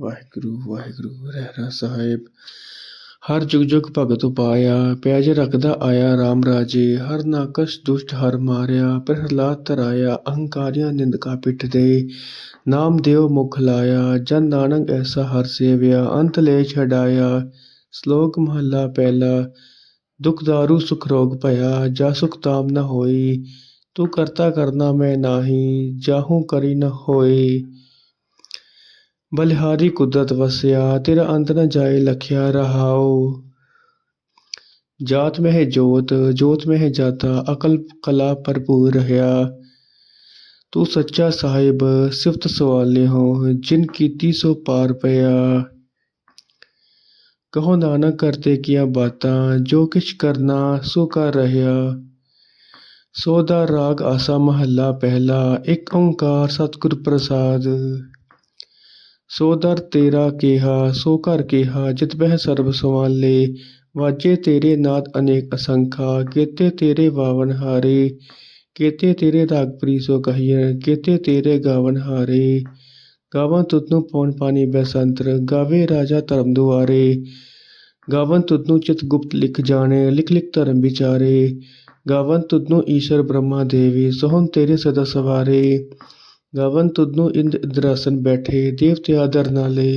ਵਾਹਿਗੁਰੂ ਵਾਹਿਗੁਰੂ, ਰਹਿਰਾ ਸਾਹਿਬ। ਹਰ ਜੁਗ ਜੁਗ ਭਗਤ ਪਾਇਆ ਪੈਜ ਰੱਖਦਾ ਆਇਆ RAM ਰਾਜੇ। ਹਰ ਨਾਕਸ਼ ਦੁਸ਼ਟ ਹਰ ਮਾਰਿਆ, ਪ੍ਰਹਿਲਾਦ ਤਰਾਇਆ ਅਹੰਕਾਰੀਆਂ ਨਿੰਦਕਾ ਪਿੱਠ ਦੇ। ਨਾਮ ਦਿਓ ਮੁਖ ਲਾਇਆ, ਜਨ ਨਾਨਕ ਐਸਾ ਹਰ ਸੇਵਿਆ, ਅੰਤ ਲੈ ਛਡਾਇਆ। ਸ਼ਲੋਕ ਮਹੱਲਾ ਪਹਿਲਾ, ਦੁਖ ਦਾਰੂ ਸੁਖ ਰੋਗ ਭਇਆ, ਜਾ ਸੁਖ ਤਾਮ ਨ ਹੋਈ, ਤੂੰ ਕਰਤਾ ਕਰਨਾ ਮੈਂ ਨਾਹੀ, ਜਾਹੂ ਕਰੀ ਨ ਹੋਈ। ਬਲਿਹਾਰੀ ਕੁਦਰਤ ਵਸਿਆ, ਤੇਰਾ ਅੰਤ ਨ ਜਾਏ ਲਖਿਆ ਰਹਾਉ। ਜਾਤ ਮਹਿ ਜੋਤ ਜੋਤ ਮਹਿ ਜਾਤਾ, ਅਕਲ ਕਲਾ ਭਰਪੂਰ ਰਹਾ ਤੂੰ ਸੱਚਾ ਸਾਹਿਬ, ਸਿਫਤ ਸਵਾਲੇ ਹੋ, ਜਿਨ ਕੀਤੀ ਸੋ ਪਾਰ ਪਿਆ। ਕਹੋ ਨਾਨਕ ਕਰਤੇ ਕੀਆਂ ਬਾਤਾਂ, ਜੋ ਕਿਛ ਕਰਨਾ ਸੋ ਕਰ ਰਹਿਆ। ਸੋ ਦਾ ਰਾਗ ਆਸਾ ਮਹੱਲਾ ਪਹਿਲਾ, ਇੱਕ ਓੰਕਾਰ ਸਤਿਗੁਰ ਪ੍ਰਸਾਦ। ਸੋ ਦਰ ਤੇਰਾ ਕਿਹਾ, ਸੋ ਘਰ ਕਿਹਾ, ਜਿਤ ਬਹਿ ਸਰਬ ਸਵਾਲੇ। ਵਾਜੇ ਤੇਰੇ ਨਾਦ ਅਨੇਕ ਅਸੰਖਾ, ਕੀਤੇ ਤੇਰੇ ਵਾਵਨ ਹਾਰੇ। ਕੀਤੇ ਤੇਰੇ ਰਾਗ ਸੋ ਕਹੀਏ ਕੀਤੇ ਤੇਰੇ ਗਾਵਨ ਹਾਰੇ। ਗਾਵਾਂ ਤੁਧਨੂੰ ਪੌਣ ਪਾਣੀ ਬੈਸੰਤਰ, ਗਾਵੇ ਰਾਜਾ ਧਰਮ ਦੁਆਰੇ। ਗਾਵਨ ਤੁਧਨੂੰ ਚਿਤ ਗੁਪਤ ਲਿਖ ਜਾਣੇ, ਲਿਖ ਲਿਖ ਧਰਮ ਵਿਚਾਰੇ। ਗਾਵਨ ਤੁਧਨੂੰ ਈਸ਼ਰ ਬ੍ਰਹਮਾ ਦੇਵੀ ਸੋਹਣ ਤੇਰੇ ਸਦਾ ਸਵਾਰੇ। ਗਾਵਨ ਤੁਧਨੂੰ ਇੰਦ ਇੰਦਰਾਸਨ ਬੈਠੇ ਦੇਵਤੇ ਆਦਰ ਨਾਲੇ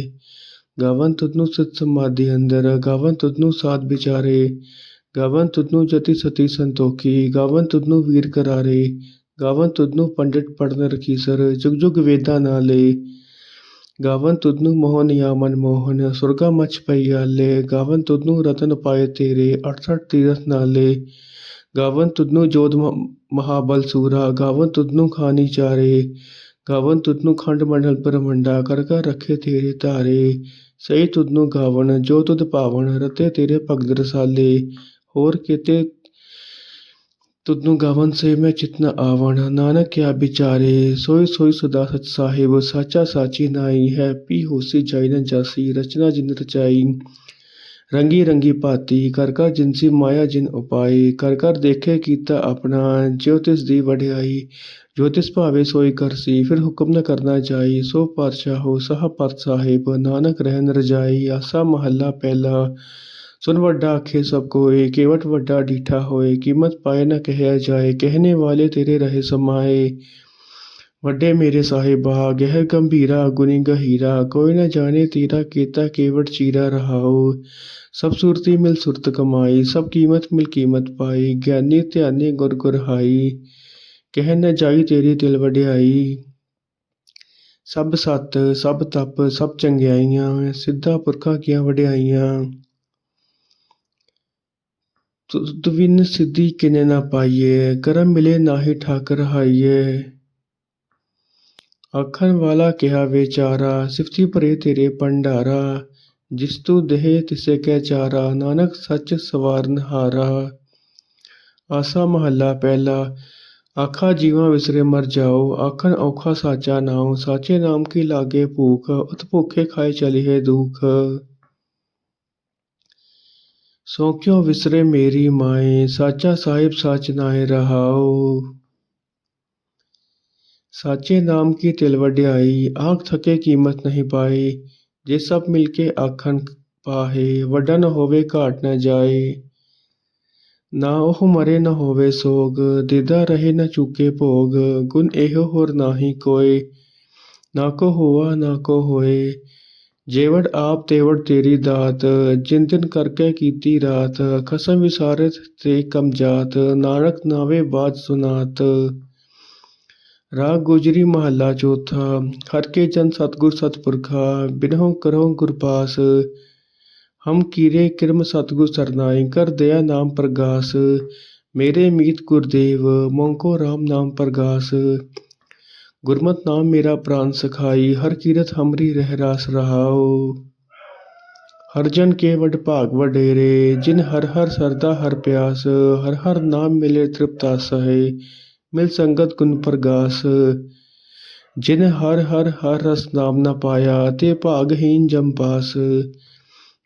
ਗਾਵਨ ਤੁਧਨੂੰ ਸਿਤ ਸਮਾਧੀ ਅੰਦਰ ਗਾਵਨ ਤੁਧਨੂੰ ਸਾਧ ਵਿਚਾਰੇ ਗਾਵਨ ਤੁਧਨੂੰ ਜਤੀ ਸਤੀ ਸੰਤੋਖੀ ਗਾਵਨ ਤੁਧਨੂੰ ਵੀਰ ਕਰਾਰੇ ਗਾਵਨ ਤੁਧਨੂੰ ਪੰਡਿਤ ਪੜਨ ਰਖੀਸਰ ਜੁਗ ਜੁਗ ਵੇਦਾਂ ਨਾਲੇ ਗਾਵਨ ਤੁਧਨੂੰ ਮੋਹ ਨਿਆਮਨ ਮੋਹਨ ਸੁਰਗਾ ਮਚ ਪਈ ਆਲੇ ਗਾਵਨ ਤੁਧਨੂੰ ਰਤਨ ਪਾਏ ਤੇਰੇ 68 ਤੀਰਥ ਨਾਲੇ ਗਾਵਨ ਤੁਧਨੂੰ ਜੋਧ ਮਹਾਬਲ ਸੂਰਾ ਗਾਵਨ ਤੁਧਨੂੰ ਖਾਨੀ ਚਾਰੇ ਗਾਵਨ ਤੁਧਨੂੰ ਖੰਡ ਮੰਡਲ ਬ੍ਰਹਮੰਡਾ ਕਰ ਕਰ ਰੱਖੇ ਤੇਰੇ ਧਾਰੇ। ਸਹੀ ਤੁਧਨੂੰ ਗਾਵਨ, ਜੋ ਤੁਧ ਭਾਵਨ ਰਤੇ ਤੇਰੇ ਭਗਤ ਰਸਾਲੇ। ਹੋਰ ਕੀਤੇ ਤੁਧਨੂੰ ਗਾਵਨ ਸੇ ਮੈਂ ਚਿਤਨ ਆਵਣ। ਨਾਨਕ ਕਿਆ ਵਿਚਾਰੇ ਸੋਈ ਸੋਈ ਸਦਾ ਸਚ ਸਾਹਿਬ, ਸਾਚਾ ਸਾਚੀ ਨਾਈ ਹੈ, ਪੀ ਹੋਸੀ ਜਾਈ ਨ ਜਾਸੀ, ਰਚਨਾ ਜਿਨ ਰਚਾਈ। ਰੰਗੀ ਰੰਗੀ ਭਾਤੀ, ਕਰ ਕਰ ਜਿਨਸੀ ਮਾਇਆ ਜਿਨ ਉਪਾਈ। ਕਰ ਕਰ ਦੇਖੇ ਕੀਤਾ ਆਪਣਾ, ਜਿਉ ਤਿਸ ਦੀ ਵਡਿਆਈ। ਜੋ ਤਿਸ ਭਾਵੇ ਸੋਈ ਕਰਸੀ ਫਿਰ ਹੁਕਮ ਨ ਕਰਨਾ ਜਾਈ, ਸੋ ਪਾਤਸ਼ਾਹ ਹੋ, ਸਹ ਪਤ ਸਾਹਿਬ, ਨਾਨਕ ਰਹਿਨ ਰਜਾਈ, ਆਸਾ ਮਹੱਲਾ ਪਹਿਲਾ। ਸੁਨ ਵੱਡਾ ਆਖੇ ਸਭ ਕੋਏ, ਕੇਵਟ ਵੱਡਾ ਡੀਠਾ ਹੋਏ, ਕੀਮਤ ਪਾਏ ਨ ਕਹਿਆ ਜਾਏ, ਕਹਿਨੇ ਵਾਲੇ ਤੇਰੇ ਰਹੇ ਸਮਾਏ। ਵੱਡੇ ਮੇਰੇ ਸਾਹਿਬਾ, ਗਹਿ ਗੰਭੀਰਾ ਗੁਨੀ ਗਹੀਰਾ, ਕੋਈ ਨ ਜਾਣੇ ਤੇਰਾ ਕੀਤਾ ਕੇਵਟ ਚੀਰਾ ਰਹਾਉ। ਸਭ ਸੁਰਤੀ ਮਿਲ ਸੁਰਤ ਕਮਾਈ, ਸਭ ਕੀਮਤ ਮਿਲ ਕੀਮਤ ਪਾਈ, ਗਿਆਨੀ ਧਿਆਨੀ ਗੁਰ ਗੁਰ ਹਾਈ। ਕਹਿ ਨ ਜਾਈ ਤੇਰੀ ਦਿਲ ਵਡਿਆਈ। ਸਭ ਸਤ, ਸਭ ਤਪ, ਸਭ ਚੰਗਿਆਈਆਂ, ਸਿੱਧਾ ਪੁਰਖਾਂ ਕੀਆਂ ਵਡਿਆਈਆਂ। ਤੁਧ ਬਿਨ ਸਿੱਧੀ ਕਿਨੇ ਨਾ ਪਾਈਏ, ਕਰਮ ਮਿਲੇ ਨਾਹੀ ਠਾਕਰ ਹਾਈਏ। ਆਖਣ ਵਾਲਾ ਕਿਹਾ ਵਿਚਾਰਾ, ਸਿਫਤੀ ਭਰੇ ਤੇਰੇ ਭੰਡਾਰਾ, ਜਿਸ ਤੂੰ ਦੇਹ ਤਿਸੇ ਕਹਿ ਚਾਰਾ, ਨਾਨਕ ਸੱਚ ਸਵਾਰਨ ਹਾਰਾ। ਆਸਾ ਮਹੱਲਾ ਪਹਿਲਾ ਆਖਾ ਜੀਵਾਂ ਵਿਸਰੇ ਮਰ ਜਾਓ ਆਖਣ ਔਖਾ ਸਾਚਾ ਨਾਉ ਸਾਚੇ ਨਾਮ ਕੀ ਲਾਗੇ ਭੂਖ ਉਤ ਭੁਖੇ ਖਾਏ ਚਲੀਏ ਦੁਖ ਸੋ ਕਿਉ ਵਿਸਰੇ ਮੇਰੀ ਮਾਏ ਸਾਚਾ ਸਾਹਿਬ ਸੱਚ ਨਾਏ ਰਹਾਉ ਸਾਚੇ ਨਾਮ ਕੀ ਤਿਲ ਵਡਿਆਈ ਆਖ ਥਕੇ ਕੀਮਤ ਨਹੀਂ ਪਾਈ ਜੇ ਸਭ ਮਿਲ ਕੇ ਆਖਣ ਪਾਹੇ ਵੱਡਾ ਨ ਹੋਵੇ ਘਾਟ ਨ ਜਾਏ ਨਾ ਉਹ ਮਰੇ ਨ ਹੋਵੇ ਸੋਗ, ਦਿਦਾ ਰਹੇ ਨ ਚੁਕੇ ਭੋਗ, ਗੁਣ ਇਹੋ ਹੋਰ ਨਾਹੀ ਕੋਏ, ਨਾ ਕੋ ਹੋਆ, ਨਾ ਕੋ ਹੋਏ। ਜੇਵੜ ਆਪ ਤੇਵੜ ਤੇਰੀ ਦਾਤ, ਜਿਨ ਕਰਕੇ ਕੀਤੀ ਰਾਤ, ਖਸਮ ਵਿਸਾਰਤ ਤੇ ਕਮਜ਼ਾਤ ਨਾਨਕ ਨਾਵੇ ਬਾਤ ਸੁਨਾਤ। ਰਾਗ ਗੁਜਰੀ ਮਹੱਲਾ ਚੌਥਾ, ਹਰ ਕੇ ਜਨ ਸਤਗੁਰ ਸਤਪੁਰਖਾ, ਬਿਨਹੁ ਕਰਹੁ ਗੁਰਪਾਸ ਹਮ ਕੀਰੇ ਕਿਰਮ ਸਤਗੁਰ ਸਰਨਾਈ, ਕਰ ਦਇਆ ਨਾਮ ਪ੍ਰਗਾਸ। ਮੇਰੇ ਮੀਤ ਗੁਰਦੇਵ ਮੋਂਕੋ RAM ਨਾਮ ਪ੍ਰਗਾਸ। ਗੁਰਮਤਿ ਨਾਮ ਮੇਰਾ ਪ੍ਰਾਨ ਸਖਾਈ, ਹਰ ਕੀਰਤ ਹਮਰੀ ਰਹਿ ਰਾਸ ਰਹਾਉ। ਹਰ ਜਨ ਕੇ ਵਡ ਭਾਗ ਵਡੇਰੇ, ਜਿਨ ਹਰ ਹਰ ਸਰਦਾ ਹਰ ਪਿਆਸ, ਹਰ ਹਰ ਨਾਮ ਮਿਲੇ ਤ੍ਰਿਪਤਾ ਸਹੇ, ਮਿਲ ਸੰਗਤ ਗੁਣ ਪ੍ਰਗਾਸ। ਜਿਨ ਹਰ ਹਰ ਹਰ ਰਸ ਨਾਮ ਨਾ ਪਾਇਆ, ਤੇ ਭਾਗਹੀਨ ਜਮ ਪਾਸ।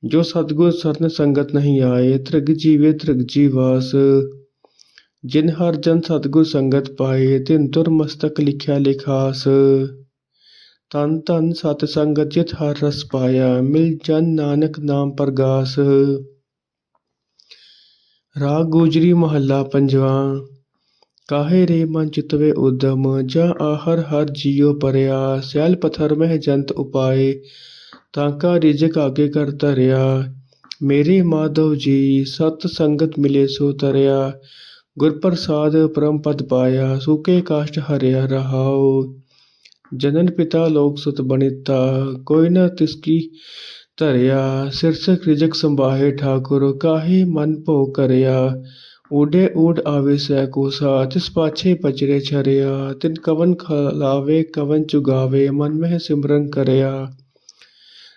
ਜੋ ਸਤਗੁਰ ਸਰਨ ਸੰਗਤ ਨਹੀਂ ਆਏ, ਤ੍ਰਿਗ ਜੀਵੇ ਤ੍ਰਿਗ ਜੀਵਾਸ ਜਿਨ ਹਰ ਜਨ ਸਤਗੁਰ ਸੰਗਤ ਪਾਏ, ਤਿਨ ਤੁਰ ਮਸਤਕ ਲਿਖਿਆ ਲਿਖਾਸ। ਤਨ ਤਨ ਸਤ ਸੰਗਤ ਜਿਤ ਹਰ ਰਸ ਪਾਇਆ, ਮਿਲ ਜਨ ਨਾਨਕ ਨਾਮ ਪ੍ਰਗਾਸ। ਰਾਗ ਗੁਜਰੀ ਮਹੱਲਾ ਪੰਜਵਾ, ਕਾਹੇ ਰੇ ਮਨ ਚਿਤਵੇ ਉਦਮ, ਜਾਂ ਆਹਰ ਹਰ ਜੀਉ ਪਰਿਆ। ਸੈਲ ਪਥਰ ਮਹਿ ਜੰਤ ਉਪਾਏ ਤਾਂਕਾ ਰਿਜਕ ਆਗੇ ਕਰ ਧਰਿਆ ਮੇਰੇ ਮਾਧਵ ਜੀ ਸਤ ਸੰਗਤ ਮਿਲੇ ਸੋ ਤਰਿਆ ਗੁਰ ਪ੍ਰਸਾਦ ਪਰਮ ਪਦ ਪਾਇਆ ਸੁਕੇ ਕਾਸ਼ਟ ਹਰਿਆ ਰਹਾਉ ਜਨਨ ਪਿਤਾ ਲੋਕ ਸੁਤ ਬਨਿਤਾ ਕੋਈ ਨ ਤਿਸ ਕੀ ਧਰਿਆ ਸਿਰਸਕ ਰਿਜਕ ਸੰਭਾਹੇ ਠਾਕੁਰ ਕਾਹੇ ਮਨ ਭੋ ਕਰਿਆ ਊਡੇ ਊਡ ਆਵੇ ਸੈ ਕੋਸਾ ਤਿਸ ਪਾਛੇ ਪਚਰੇ ਛਰਿਆ ਤਿਨ ਕਵਨ ਖਲਾਵੇ ਕਵਨ ਚੁਗਾਵੇ ਮਨ ਮਹਿ ਸਿਮਰਨ ਕਰਿਆ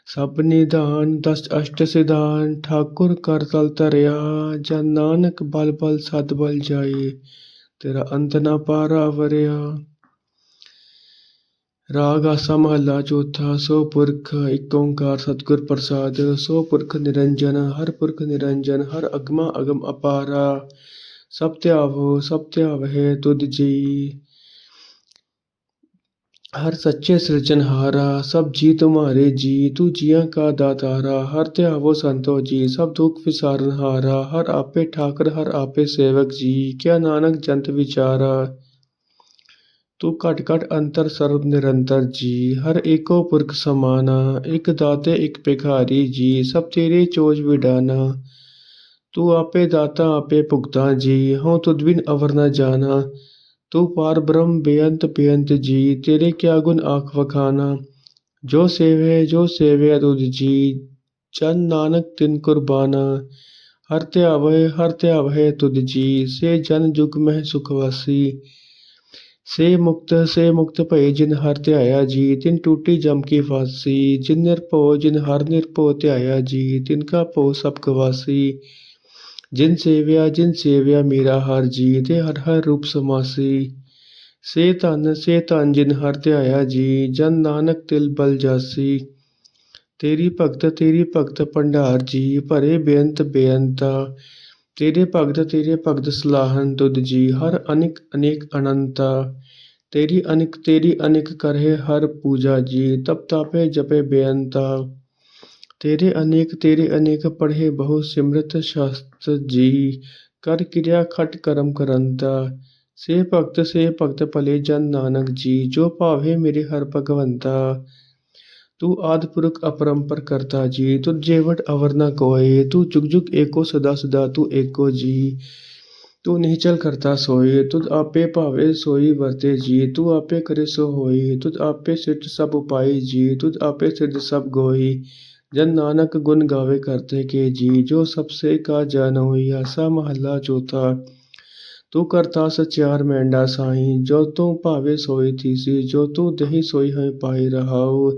ਸਭ ਨਿਧਾਨ ਦਸ ਅਸ਼ਟ ਸਿਧਾਨ, ਠਾਕੁਰ ਕਰ ਤਲ ਧਰਿਆ, ਜਨ ਨਾਨਕ ਬਲ ਬਲ ਸਦ ਬਲ ਜਾਏ, ਤੇਰਾ ਅੰਤ ਨਾ ਪਾਰਾ ਵਰਿਆ। ਰਾਗ ਆਸਾ ਮਹੱਲਾ ਚੌਥਾ, ਸੋ ਪੁਰਖ ਏਕ ਓੰਕਾਰ ਸਤਿਗੁਰ ਪ੍ਰਸਾਦ, ਸੋ ਪੁਰਖ ਨਿਰੰਜਨ, ਹਰ ਪੁਰਖ ਨਿਰੰਜਨ, ਹਰ ਅਗਮਾ ਅਗਮ ਅਪਾਰਾ। ਸਭ ਧਿਆਵੋ, ਸਭ ਧਿਆਵਹਿ ਤੁਧ ਜੀ। ਹਰ ਸੱਚੇ ਸਿਰਜਨਹਾਰਾ ਸਭ ਜੀ ਤੁਮਾਰੇ ਜੀ, ਤੂੰ ਜੀਆਂ ਕਾ ਦਾਤਾਰਾ, ਹਰ ਧਿਆਵੋ ਸੰਤੋ ਜੀ, ਸਭ ਦੁਖ ਵਿਸਾਰਨਹਾਰਾ ਹਰ ਆਪੇ ਠਾਕਰ, ਹਰ ਆਪੇ ਸੇਵਕ ਜੀ, ਕਿਆ ਨਾਨਕ ਜੰਤ ਵਿਚਾਰਾ। ਤੂੰ ਘਟ ਘਟ ਅੰਤਰ ਸਰਬ ਨਿਰੰਤਰ ਜੀ, ਹਰ ਏਕੋ ਪੁਰਖ ਸਮਾਨਾ, ਇਕ ਦਾਤੇ, ਇਕ ਭਿਖਾਰੀ ਜੀ, ਸਭ ਤੇਰੇ ਚੋਜ ਵਿਡਾਨਾ। ਤੂੰ ਆਪੇ ਦਾਤਾ, ਆਪੇ ਭੁਗਤਾ ਜੀ, ਹਉ ਤੁਧ ਬਿਨ ਅਵਰ ਨਾ ਜਾਣਾ। ਤੂੰ ਪਾਰ ਬ੍ਰਹਮ ਬੇਅੰਤ ਬੇਅੰਤ ਜੀ ਤੇਰੇ ਕਿਆ ਗੁਣ ਆਖ ਵਖਾਨਾ ਜੋ ਸੇਵੇ ਜੋ ਸੇਵੇ ਤੁਧ ਜੀ ਜਨ ਨਾਨਕ ਤਿਨ ਕੁਰਬਾਨਾ ਹਰ ਧਿਆਵੇ ਹਰ ਧਿਆਵੇ ਤੁਧ ਜੀ ਸੇ ਜਨ ਜੁਗ ਮਹਿ ਸੁਖ ਵਾਸੀ ਸੇ ਮੁਕਤ ਸੇ ਮੁਕਤ ਭਏ ਜਿਨ ਹਰ ਧਿਆਇਆ ਜੀ ਤਿਨ ਟੂਟੀ ਜਮ ਕੀ ਫਾਸੀ ਜਿਨ ਨਿਰਭਉ ਜਿਨ ਹਰ ਨਿਰਭਉ ਧਿਆਇਆ ਜੀ ਤਿਨ ਕਾ ਭਉ ਸਭ ਗਵਾਸੀ ਜਿਨ ਸੇਵਿਆ ਜਿਨ ਸੇਵਿਆ ਮੇਰਾ ਹਰ ਜੀ ਤੇ ਹਰ ਹਰ ਰੂਪ ਸਮਾਸੀ। ਸੇ ਧਨ ਸੇ ਧਨ ਜਿਨ ਹਰ ਧਿਆਇਆ ਜੀ, ਜਨ ਨਾਨਕ ਤਿਲ ਬਲ ਜਾਸੀ। ਤੇਰੀ ਭਗਤ ਤੇਰੀ ਭਗਤ ਭੰਡਾਰ ਜੀ, ਭਰੇ ਬੇਅੰਤ ਬੇਅੰਤਾ। ਤੇਰੇ ਭਗਤ ਤੇਰੇ ਭਗਤ ਸਲਾਹਨ ਦੁੱਧ ਜੀ, ਹਰ ਅਨਿਕ, ਅਨੇਕ ਅਨੰਤਾ। ਤੇਰੀ ਅਨਿਕ ਤੇਰੀ ਅਨਿਕ ਕਰੇ ਹਰ ਪੂਜਾ ਜੀ, ਤਪ ਤਾਪੇ ਜਪੇ ਬੇਅੰਤਾ। ਤੇਰੇ ਅਨੇਕ ਤੇਰੇ ਅਨੇਕ ਪੜ੍ਹੇ ਬਹੁ ਸਿਮਰਤ ਸ਼ਾਸਤਰ ਜੀ। ਕਰ ਕਿਰਿਆ ਖਟ ਕਰਮ ਕਰੰਤਾ। ਸੇ ਭਗਤ ਸੇ ਭਗਤ ਭਲੇ ਜਨ ਨਾਨਕ ਜੀ, ਜੋ ਭਾਵੇ ਮੇਰੇ ਹਰ ਭਗਵੰਤਾ। ਤੂੰ ਆਦ ਪੁਰਖ ਅਪਰੰਪਰ ਕਰਤਾ ਜੀ, ਤੁਧ ਜੇਵਟ ਅਵਰ ਨ ਕੋਏ। ਤੂੰ ਜੁਗ ਜੁਗ ਏਕੋ, ਸਦਾ ਸਦਾ ਤੂੰ ਏਕੋ ਜੀ। ਤੂੰ ਨਿਹਚਲ ਕਰਤਾ ਸੋਏ, ਤੁਧ ਆਪੇ ਭਾਵੇ ਸੋਈ ਵਰਤੇ ਜੀ। ਤੂੰ ਆਪੇ ਕਰੇ ਸੋ ਹੋਈ, ਤੁਧ ਆਪੇ ਸਿੱਧ ਸਭ ਉਪਾਈ ਜੀ। ਤੁਧ ਆਪੇ ਸਿੱਧ ਸਭ ਗੋਈ। ਜਨ ਨਾਨਕ ਗੁਣ ਗਾਵੇ ਕਰਤੇ ਕੇ ਜੀ, ਜੋ ਸਭ ਸੇ ਕਾ ਜਨ ਹੋਈ ਆਸਾ ਮਹੱਲਾ ਚੌਥਾ। ਤੂੰ ਕਰਤਾ ਸਚਿਆਰ ਮੈਂਡਾ ਸਾਈ, ਜੋ ਤੂੰ ਭਾਵੇ ਸੋਈ ਥੀਸੀ ਜੋ ਤੂੰ ਦਹੀ ਸੋਈ ਹੈ ਪਾਈ ਰਹਾਉ।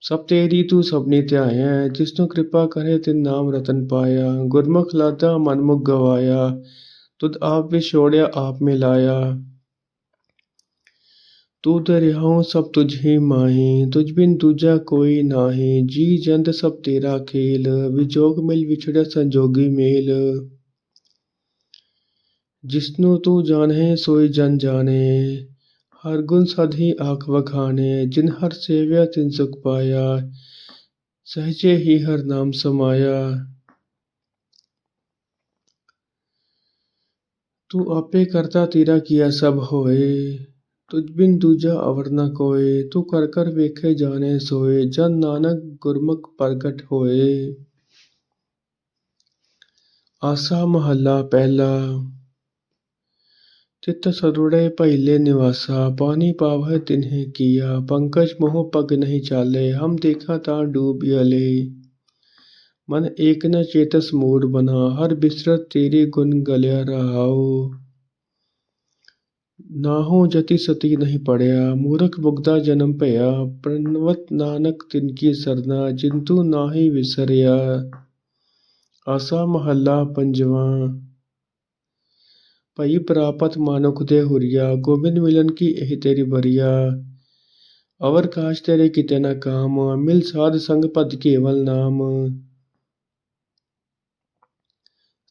ਸਭ ਤੇਰੀ ਤੂੰ ਸਭਨੀ ਧਿਆਇਆ, ਜਿਸ ਨੂੰ ਕਿਰਪਾ ਕਰੇ ਤੇ ਨਾਮ ਰਤਨ ਪਾਇਆ। ਗੁਰਮੁਖ ਲਾਦਾ ਮਨਮੁਖ ਗਵਾਇਆ, ਤੁਧ ਆਪ ਵਿਛੋੜਿਆ, ਆਪ ਮਿਲਾਇਆ। ਤੂੰ ਦਰਿਆਉ ਸਭ ਤੁਝ ਹੀ ਮਾਹੀ, ਤੁਝ ਬਿਨ ਦੂਜਾ ਕੋਈ ਨਾਹੀ। ਜੀ ਜੰਦ ਸਭ ਤੇਰਾ ਖੇਲ, ਵਿਜੋਗ ਮਿਲ ਵਿਛੜਿਆ ਸੰਜੋਗੀ ਮੇਲ। ਜਿਸਨੂੰ ਤੂੰ ਜਾਣੈ, ਸੋਈ ਜਨ ਜਾਣੇ। ਹਰ ਗੁਣ ਸਦ ਹੀ ਆਖ ਵਖਾਣੇ, ਜਿਨ ਹਰ ਸੇਵਿਆ ਤਿਨ ਸੁਖ ਪਾਇਆ। ਸਹਜੇ ਹੀ ਹਰ ਨਾਮ ਸਮਾਇਆ। ਤੂੰ ਆਪੇ ਕਰਤਾ ਤੇਰਾ ਕੀਆ ਸਭ ਹੋਏ। ਤੁਝ ਬਿਨ ਦੂਜਾ ਅਵਰ ਨ ਕੋਏ, ਤੂੰ ਕਰ ਕਰ ਵੇਖੇ ਜਾਣੇ ਸੋਏ, ਜਨ ਨਾਨਕ ਗੁਰਮੁਖ ਪ੍ਰਗਟ ਹੋਏ। ਆਸਾ ਮਹੱਲਾ ਪਹਿਲਾ ਚਿੱਤ ਸਦੁੜੇ ਭੈਲੇ ਨਿਵਾਸਾ, ਪਾਣੀ ਪਾਵਹਿ ਤਿਨਹਿ ਕੀਆ, ਪੰਕਜ ਮੋਹ ਪਗ ਨਹੀਂ ਚਾਲੇ, ਹਮ ਦੇਖਾ ਤਾਂ ਡੂਬ ਅਲੇ। ਮਨ ਏਕ ਨ ਚੇਤਸ ਮੂੜ ਬਨਾ, ਹਰ ਬਿਸਰਤ ਤੇਰੇ ਗੁਣ ਗਲਿਆ ਰਹਾਉ। ਨਾਹੋ ਜਤੀ ਸਤੀ ਨਹੀਂ ਪੜਿਆ, ਮੂਰਖ ਬੁਗਦਾ ਜਨਮ ਭਇਆ, ਪ੍ਰਣਵਤ ਨਾਨਕ ਤਿਨ ਕੀ ਸਰਨਾ, ਜਿੰਤੂ ਨਾਹੀ ਵਿਸਰਿਆ। ਆਸਾ ਮਹੱਲਾ ਪੰਜਵਾਂ। ਭਈ ਪ੍ਰਾਪਤ ਮਾਨੁਖ ਦੇ ਹੁਰੀਆ, ਗੋਬਿੰਦ ਮਿਲਨ ਕੀ ਇਹ ਤੇਰੀ ਬਰੀਆ ਅਵਰ ਕਾਸ਼ ਤੇਰੇ ਕਿਤੇ ਨਾ ਕਾਮ, ਮਿਲ ਸਾਧ ਸੰਗ ਪਦ ਕੇਵਲ ਨਾਮ।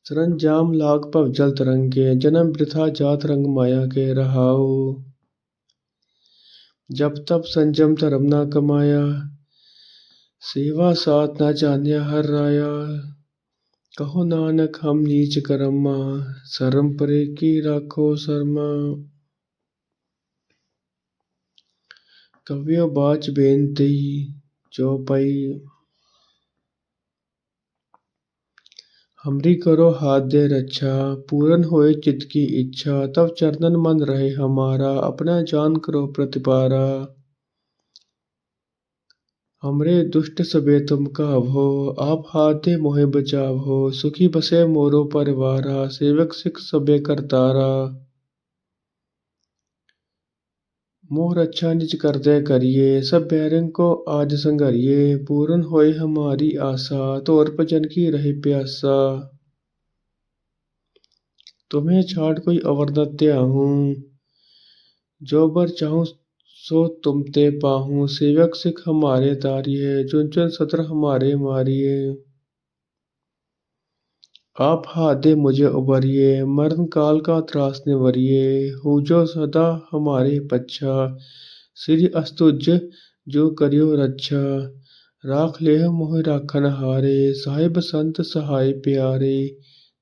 ਸਰੰਜਾਮ ਲਾਗ ਭਵ ਜਲ ਤਰੰਗੇ ਜਨਮ ਬ੍ਰਿਥਾ ਜਾਤ ਰੰਗ ਮਾਇਆ ਕੇ ਰਹਾਉ जप तप संयम धर्म ना कमाया सेवा साथ ना जानिया हर राया कहो नानक हम नीच करमा शर्म परे की राखो शर्मा ਕਵਿਓ ਬਾਚ ਬੇਨਤੀ ਚੌਪਈ ہمری کرو ہاتھ رچھا پورن ہوئے چت کی اچھا تب چرنن من رہے ہمارا اپنا جان کرو پرتپارا ہمرے دشٹ سبے تم کا ہو آپ ہاتھ موہ بچاو ہو سخی بسے مورو پروارا سیوک سکھ سبے کرتارا مہر اچھا نچ کر دے کریے سب بیرنگ کو آج سنگریے پورن ہوئے ہماری آسا تو اور پچن کی رہے پیاسا تمہیں چھاڑ کوئی اوردہ تیا ہوں جو بر چاہوں سو تم تے پاہوں سیوک سکھ ہمارے تاریے چن چن سطر ہمارے ماریے आप हाथ दे मुझे उबरिए मरण काल का त्रास निवरिए हो जो सदा हमारे पच्छा श्री अस्तुज जो करियो रक्षा राख ले मोह राखन हारे साहिब संत सहाय प्यारे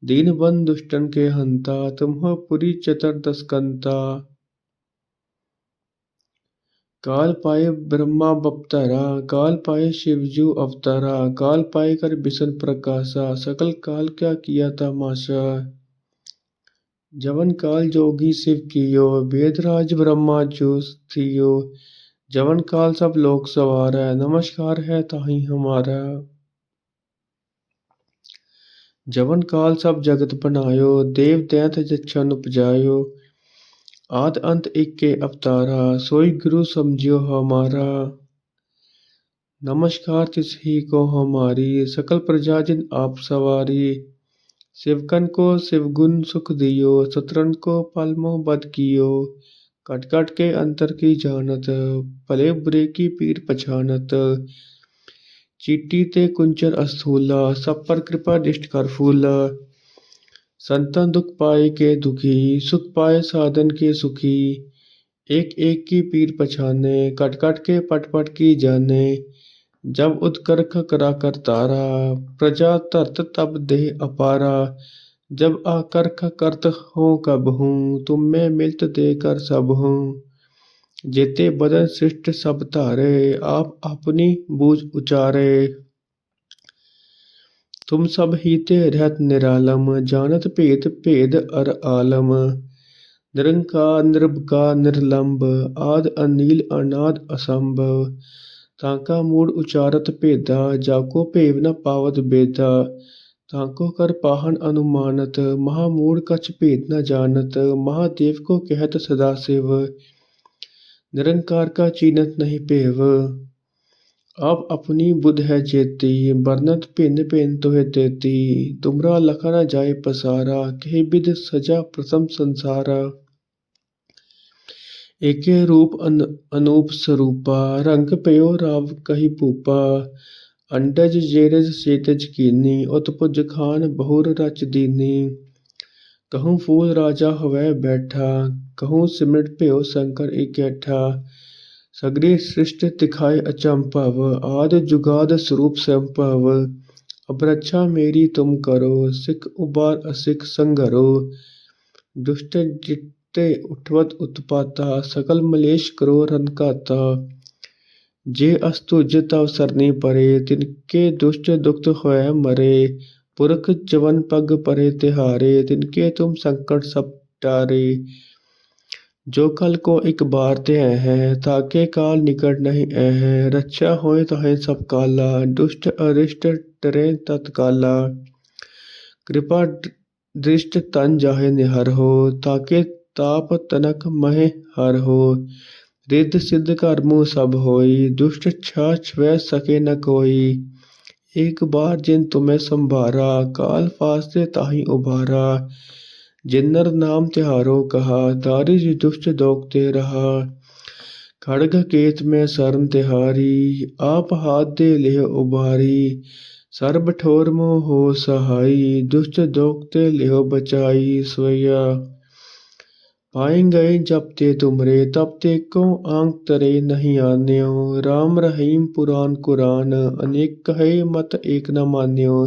दीन बन दुष्टन के हंता तुम हो पुरी चतुर्दश कंता کال پائے పాయి بپترا کال پائے శివజు అవతారా کال پائے کر بسن پرکاسا سکل کال کیا کیا تماشا جون کال جوگی شیو کیو بید راج برہما جوس تھیو جون کال سب لوگ سوارا نمسکار ہے تاہی ہمارا جون کال سب جگت بنایو دیو دیت جچن اپجایو آد انت اکے اوتارا سوئی گرو سمجھو ہمارا نمشکار تس ہی کو ہماری سکل پرجا جن آپ سواری سیوکن کو سیوگن سکھ دیو سترن کو پلمو بد کیو کٹ کٹ کے انتر کی جانت پلے برے کی پیر پچھانت چیٹی تے کنچر استھولا سب پر کرپا دشٹ کر پھولا संतन दुख पाए के दुखी सुख पाए साधन के सुखी एक एक की पीर पछाने कट कट के पट पट की जाने जब उत्कर्ष करा कर तारा प्रजा तरत तब देह अपारा जब आकर्ष करत हो कब हूँ तुम में मिलत देकर सब हूँ जेते बदन सृष्ट सब तारे आप अपनी बूझ उचारे तुम सब ही ते रहत निरालम जानत भेद भेद अर आलम निरंकार निर्भकार निर्लंब आद अनिल अनाद असंभव ताका मूड उचारत भेदा जाको भेव न पावत बेदा ताको कर पाहन अनुमानत महामूड कछ भेद न जानत महादेव को कहत सदा शिव निरंकार का चीनत नहीं पेव अब अपनी बुध है जेती बरनत भिन्न भिन्न तुहे देती तुमरा लखा न जाए पसारा कही विध सजा प्रथम संसारा एके रूप अन, अनूप स्वरूपा रंग पयो राव कही भूपा अंडज जेरज सेतज कीनी उत्पुज खान बहुर रच दीनी कहूँ फूल राजा हवै बैठा कहूँ सिमट पयो शंकर इकैठा सगरी सृष्टि दिखाए अचंभव आद जुगाद स्वरूप संभव अब रक्षा मेरी तुम करो सिख उबार असिख संघरो दुष्ट जिते उठवत उत्पाता सकल मलेश करो रनकाता जे अस्तुज तव सरनी परे तिनके दुष्ट दुख होय मरे पुरख जवन पग परे तिहारे तिनके तुम संकट सब टारे जो कल को एक बार ते है ताके काल निकट नहीं है रक्षा होए तहे सब काला दुष्ट अरिष्ट टरे तत्काला कृपा दृष्ट तन जाहे निहर हो ताके ताप तनक महे हर हो रिद्ध सिद्ध कर्मु सब होई दुष्ट छा छवै सके न कोई एक बार जिन तुम्हें संभारा काल फास्ते ताही उभारा जिन्नर नाम तिहारो कहा दारिज दुष्ट दोगते रहा खड़ग केत में शरण तिहारी आप हाथ दे ले उबारी सर्ब ठोर मो हो सहाई दुष्ट दोगते लिहो बचाई सोया पाए गए जब ते तुमरे तब ते को आंक तरे नहीं आन्यो राम रहीम पुराण कुरान अनेक कहे मत एक न मान्यो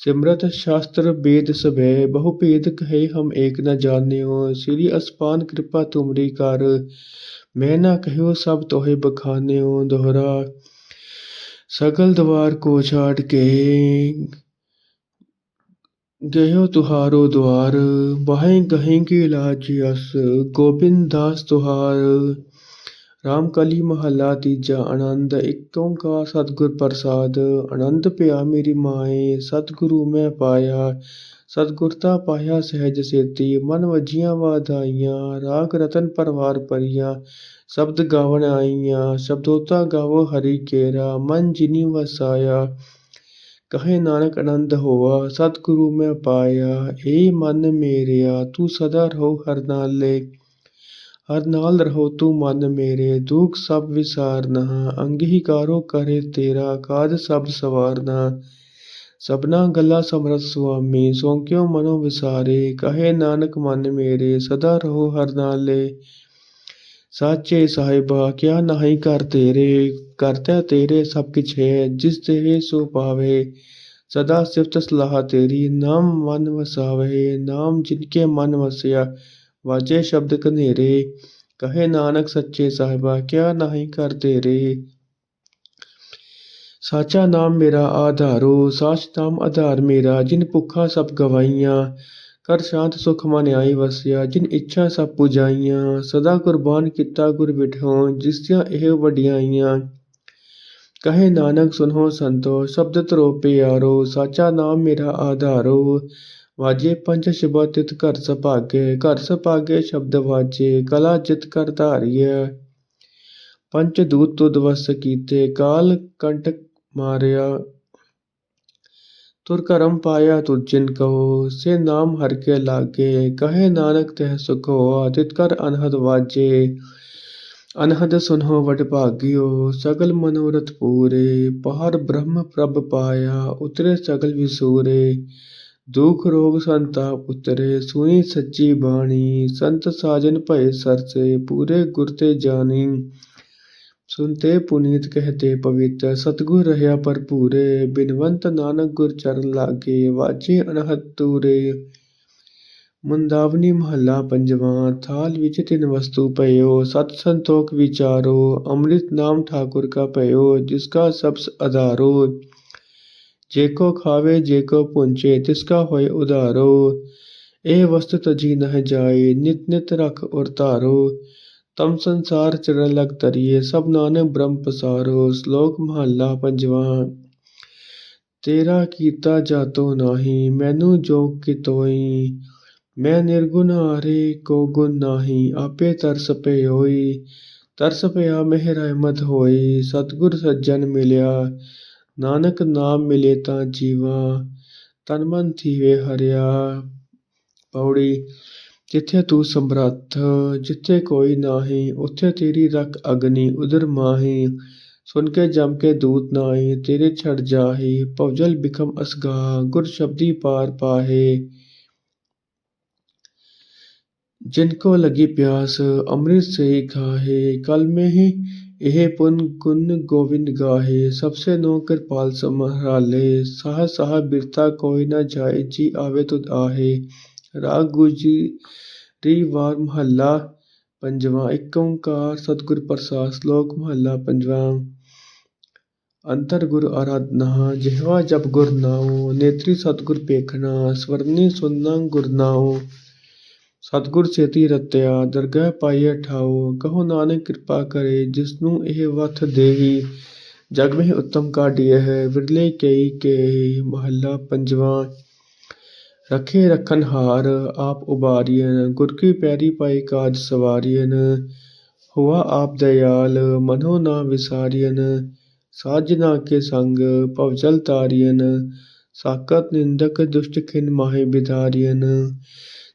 सिमरत शास्त्र वेद सभै बहु भेद कहे हम एक न जान्यो श्री असपान कृपा तुमरी कर मैं न कहो सब तोहे बखान्यो दोहरा सगल द्वार को छाड़ के गयो तुहारो द्वार बाहें कहीं की लाज यस गोबिंद दास तुहार ਰਾਮਕਲੀ ਮਹੱਲਾ ਤੀਜਾ, ਆਨੰਦ ਇੱਕ ਓੰਕਾਰ ਸਤਿਗੁਰ ਪ੍ਰਸਾਦ। ਆਨੰਦ ਪਿਆ ਮੇਰੀ ਮਾਏ, ਸਤਿਗੁਰੂ ਮੈਂ ਪਾਇਆ। ਸਤਿਗੁਰਤਾ ਪਾਇਆ ਸਹਿਜ ਸੇਤੀ, ਮਨ ਵਜੀਆਂ ਵਾਧਾਈਆਂ, ਰਾਗ ਰਤਨ ਪਰਵਾਰ ਪਰੀਆਂ ਸ਼ਬਦ ਗਾਵਣ ਆਈਆਂ, ਸ਼ਬਦੋਤਾ ਗਾਵੋ ਹਰੀ ਕੇਰਾ, ਮਨ ਜਿਨੀ ਵਸਾਇਆ। ਕਹੇ ਨਾਨਕ ਆਨੰਦ ਹੋਆ, ਸਤਿਗੁਰੂ ਮੈਂ ਪਾਇਆ, ਏ ਮਨ ਮੇਰਿਆ, ਤੂੰ ਸਦਾ ਰਹੋ ਹਰ ਨਾਲੇ ਹਰ ਨਾਲ ਰਹੋ ਤੂੰ ਮਨ ਮੇਰੇ, ਦੁੱਖ ਸਭ ਵਿਸਾਰਨਾ ਅੰਗੀਕਾਰੋ ਕਰੇ ਤੇਰਾ, ਕਾਜ ਸਭ ਸਵਾਰਨਾ। ਸਭਨਾ ਗੱਲਾਂ ਸਮਰਤ ਸੁਆਮੀ, ਸੋ ਕਿਉ ਮਨੋ ਵਿਸਾਰੇ? ਕਹੇ ਨਾਨਕ ਮਨ ਮੇਰੇ, ਸਦਾ ਰਹੋ ਹਰ ਨਾਲੇ। ਸਾਚੇ ਸਾਹਿਬਾ, ਕਿਆ ਨਹੀਂ ਕਰ ਤੇਰੇ? ਕਰਤਾ ਤੇਰੇ ਸਭ ਕਿਛ ਹੈ, ਜਿਸ ਤੇ ਸੋ ਪਾਵੇ। ਸਦਾ ਸਿਫਤ ਸਲਾਹ ਤੇਰੀ, ਨਾਮ ਮਨ ਵਸਾਵੇ। ਨਾਮ ਜਿਨਕੇ ਮਨ ਵਸਿਆ ਵਾਜੇ ਸ਼ਬਦ ਕਨੇਰੇ ਕਹੇ ਨਾਨਕ ਸੱਚੇ ਸਾਹਿਬਾ, ਕਿਆ ਨਹੀਂ ਕਰ ਤੇਰੇ? ਸਾਚਾ ਨਾਮ ਮੇਰਾ ਆਧਾਰੋ, ਸਾਚ ਨਾਮ ਆਧਾਰ ਮੇਰਾ, ਜਿਨ ਭੁੱਖਾ ਸਭ ਗਵਾਈਆਂ ਕਰ ਸ਼ਾਂਤ ਸੁਖ ਮਨ ਆਈ ਵਸਿਆ, ਜਿਨ ਇੱਛਾ ਸਭ ਪੁਜਾਈਆਂ, ਸਦਾ ਕੁਰਬਾਨ ਕੀਤਾ ਗੁਰ ਵਿਠੋ ਜਿਸ ਦੀਆਂ ਇਹ ਵਡਿਆਈਆਂ ਕਹੇ ਨਾਨਕ ਸੁਨੋ ਸੰਤੋ, ਸ਼ਬਦ ਤਰੋ ਪਿਆਰੋ, ਸਾਚਾ ਨਾਮ ਮੇਰਾ ਆਧਾਰੋ ਵਾਜੇ ਪੰਜ ਸ਼ਬਦ ਤਿਤ ਘਰ ਸਭਾਗੇ ਘਰ ਸਭਾਗੇ ਸ਼ਬਦ ਵਾਜੇ, ਕਲਾ ਜਿਤ ਕਰ ਧਾਰੀਐ। ਪੰਚ ਦੂਤ ਤੁਧ ਵਸ ਕੀਤੇ, ਕਾਲ ਕੰਟਕ ਮਾਰਿਆ। ਤੁਰ ਕਰਮ ਪਾਇਆ ਤੁਰ ਜਿਨ ਕਹੋ, ਸੇ ਨਾਮ ਹਰ ਕੇ ਲਾਗੇ, ਕਹੇ ਨਾਨਕ ਤਹਿ ਸੁਖ ਹੋਆ, ਤਿਤ ਕਰ ਅਨਹਦ ਵਾਜੇ। ਅਨਹਦ ਸੁਨੋ ਵਡ ਭਾਗਿਓ, ਸਗਲ ਮਨੋਰਥ ਪੂਰੇ ਪਹਰ ਬ੍ਰਹਮ ਪ੍ਰਭ ਪਾਇਆ, ਉਤਰੇ ਸਗਲ ਵਿਸੂਰੇ। ਦੁਖ ਰੋਗ ਸੰਤਾਪ ਉਤਰੇ ਸੁਣੀ ਸੱਚੀ ਬਾਣੀ, ਸੰਤ ਸਾਜਨ ਭਏ ਸਰਸੇ, ਪੂਰੇ ਗੁਰ ਤੇ ਜਾਣੀ। ਸੁਨਤੇ ਪੁਨੀਤ ਕਹਤੇ ਪਵਿੱਤ ਸਤਗੁਰ ਰਹਾ ਭਰਪੂਰੇ, ਬਿਨਵੰਤ ਨਾਨਕ ਗੁਰ ਚਰਨ ਲਾਗੇ ਵਾਜੇ ਅਨਹਦ ਤੂਰੇ। ਮੁੰਦਾਵਨੀ ਮਹੱਲਾ ਪੰਜਵਾਂ, ਥਾਲ ਵਿੱਚ ਤਿੰਨ ਵਸਤੂ ਪਇਓ, ਸਤ ਸੰਤੋਖ ਵਿਚਾਰੋ, ਅੰਮ੍ਰਿਤ ਨਾਮ ਠਾਕੁਰ ਕਾ ਪਇਓ, ਜਿਸ ਕਾ ਸਬਸ ਆਧਾਰੋ ਜੇ ਕੋ ਖਾਵੇ, ਜੇ ਕੋ ਪੁੰਚੇ, ਤਿਸ ਕਾ ਹੋਏ ਉਧਾਰੋ। ਇਹ ਵਸਤ ਤਜੀ ਨਹਿ ਜਾਏ, ਨਿਤ ਨਿਤ ਰਖ ਔਰ ਧਾਰੋ। ਤਮ ਸੰਸਾਰ ਚਰਨ ਲਗ ਤਰੀਏ ਸਭ ਨਾਨਕ ਬ੍ਰਹਮ ਪਸਾਰੋ। ਸ਼ਲੋਕ ਮਹੱਲਾ ਪੰਜਵਾਂ। ਤੇਰਾ ਕੀਤਾ ਜਾਤੋ ਨਾਹੀ, ਮੈਨੂੰ ਜੋ ਕਿਤੋਈ। ਮੈਂ ਨਿਰਗੁਣ ਹਾਰੇ, ਕੋ ਗੁਣ ਨਾਹੀ, ਆਪੇ ਤਰਸ ਪਏ ਹੋਈ ਤਰਸ ਪਿਆ ਮਿਹਰ ਰਹਿਮਤ ਹੋਈ, ਸਤਗੁਰ ਸੱਜਣ ਮਿਲਿਆ। ਨਾਨਕ ਨਾਮ ਮਿਲੇ ਤਾਂ ਜੀਵਾ ਤਨ ਮਨ ਥੀਵੇ ਹਰਿਆ ਪੌੜੀ ਜਿੱਥੇ ਤੂੰ ਸਮਰੱਥ ਜਿੱਥੇ ਕੋਈ ਨਾਹੀ ਉੱਥੇ ਤੇਰੀ ਰਖ ਅਗਨੀ ਉਦਰ ਮਾਹੀ ਸੁਨ ਕੇ ਜਮ ਕੇ ਦੂਤ ਨਾਹੀ ਤੇਰੇ ਛੜ ਜਾਹੀ ਭਵਜਲ ਬਿਖਮ ਅਸਗਾ ਗੁਰ ਸ਼ਬਦੀ ਪਾਰ ਪਾਹੇ जिनको लगी प्यास अमृत से ही खाहे कल में ही ਇਹ ਪੁਨ ਗੁਨ ਗੋਬਿੰਦ ਗਾਹੇ, ਸਭਸੇ ਨੋ ਕਿਰਪਾਲ ਸਮਹਾਲੇ ਸਾਹ ਸਾਹ ਬਿਰਤਾ ਕੋਈ ਨਾ ਜਾਏ, ਜੀ ਆਵੇ ਤੁਧ ਆਹੇ। ਰਾਗ ਗੁਜੀ ਰੀ ਵਾਰ ਮਹੱਲਾ ਪੰਜਵਾਂ, ਇੱਕ ਓੰਕਾਰ ਸਤਿਗੁਰ ਪ੍ਰਸਾਦ, ਸ਼ਲੋਕ ਮਹੱਲਾ ਪੰਜਵਾਂ। ਅੰਤਰ ਗੁਰ ਆਰਾਧਨਾ, ਜਿਹਵਾ ਜਪ ਗੁਰ ਨਾਉ, ਨੇਤਰੀ ਸਤਗੁਰ ਪੇਖਣਾ ਸਵਰਨੀ ਸੁਨਨਾ ਗੁਰ ਨਾਉ। ਸਤਿਗੁਰ ਛੇਤੀ ਰਤਿਆ, ਦਰਗਾਹ ਪਾਈਐ ਠਾਓ ਕਹੋ ਨਾਨਕ ਕਿਰਪਾ ਕਰੇ ਜਿਸ ਨੂੰ ਇਹ ਵਥ ਦੇਹੀ, ਜਗ ਮਹਿ ਉਤਮ ਕਾਢੀਐ ਹੈ ਵਿਰਲੇ ਕਈ ਕੇ ਮਹੱਲਾ ਪੰਜਵਾਂ, ਰਖੇ ਰਖਨ ਹਾਰ, ਆਪ ਉਬਾਰੀਐਨ, ਗੁਰ ਕੀ ਪਿਆਰੀ ਪਾਈ ਕਾਜ ਸਵਾਰੀਐਨ, ਹੁਆ ਆਪ ਦਇਆਲ, ਮਨੋ ਨਾ ਵਿਸਾਰੀਐਨ ਸਾਜਨਾ ਕੇ ਸੰਗ ਭਵਜਲ ਤਾਰੀਐਨ, ਸਾਕਤ ਨਿੰਦਕ ਦੁਸ਼ਟ ਖਿਨ ਮਾਹੇ ਬਿਧਾਰੀਐਨ